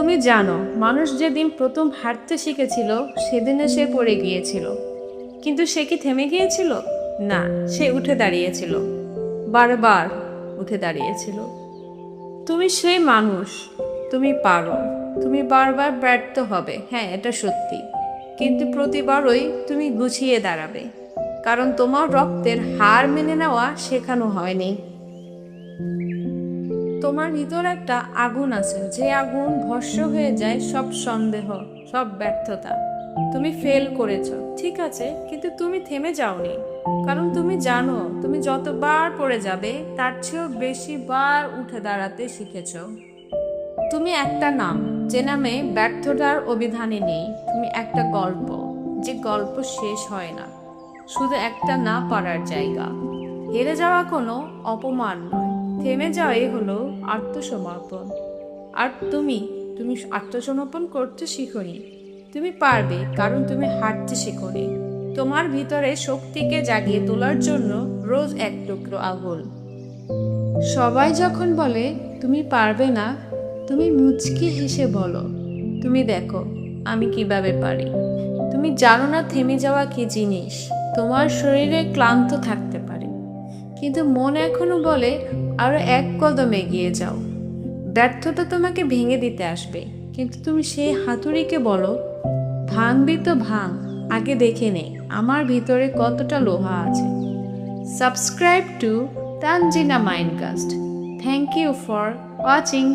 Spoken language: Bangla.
তুমি জানো, মানুষ যেদিন প্রথম হাঁটতে শিখেছিল সেদিনে সে পড়ে গিয়েছিল। কিন্তু সে কি থেমে গিয়েছিল? না, সে উঠে দাঁড়িয়েছিল। বারবার উঠে দাঁড়িয়েছিল। তুমি সেই মানুষ, তুমি পারো, তুমি বারবার ব্যর্থ হবে হ্যাঁ এটা সত্যি। কিন্তু প্রতিবারই তুমি গুছিয়ে দাঁড়াবে, কারণ তোমার রক্তের হার মেনে নেওয়া শেখানো হয়নি। তোমার ভিতর একটা আগুন আছে, যে আগুন ভস্য হয়ে যায় সব সন্দেহ, সব ব্যর্থতা। তুমি ফেল করেছ, ঠিক আছে, কিন্তু তুমি থেমে যাওনি। কারণ তুমি জানো, তুমি যতবার পড়ে যাবে, তার চেয়েও বেশি বার উঠে দাঁড়াতে শিখেছ। তুমি একটা নাম, যে নামে ব্যর্থতার অভিধানে নেই, তুমি একটা গল্প, যে গল্প শেষ হয় না। শুধু একটা না পারার জায়গা। হেরে যাওয়া কোনো অপমান নয়। থেমে যাওয়াই হলো আত্মসমর্পণ। আর তুমি তুমি আত্মসমর্পণ করতে শিখোনি। তুমি পারবে, কারণ তুমি হাঁটতে শেখোনি। তোমার ভিতরে শক্তিকে জাগিয়ে তোলার জন্য রোজ এক টুকরো আগুন সবাই যখন বলে, তুমি পারবে না তুমি মুচকি হেসে বলো, তুমি দেখো, আমি কীভাবে পারি? তুমি জানো না, থেমে যাওয়া কি জিনিস। তোমার শরীরে ক্লান্ত থাকতে কিন্তু মন এখনও বলে, আরও এক কদম এগিয়ে যাও। ব্যর্থতা তোমাকে ভেঙে দিতে আসবে। কিন্তু তুমি সেই হাতুড়িকে বলো, ভাঙবি তো ভাঙ, আগে দেখে নে, আমার ভিতরে কতটা লোহা আছে। Subscribe to Tanjina mindcast thank you for watching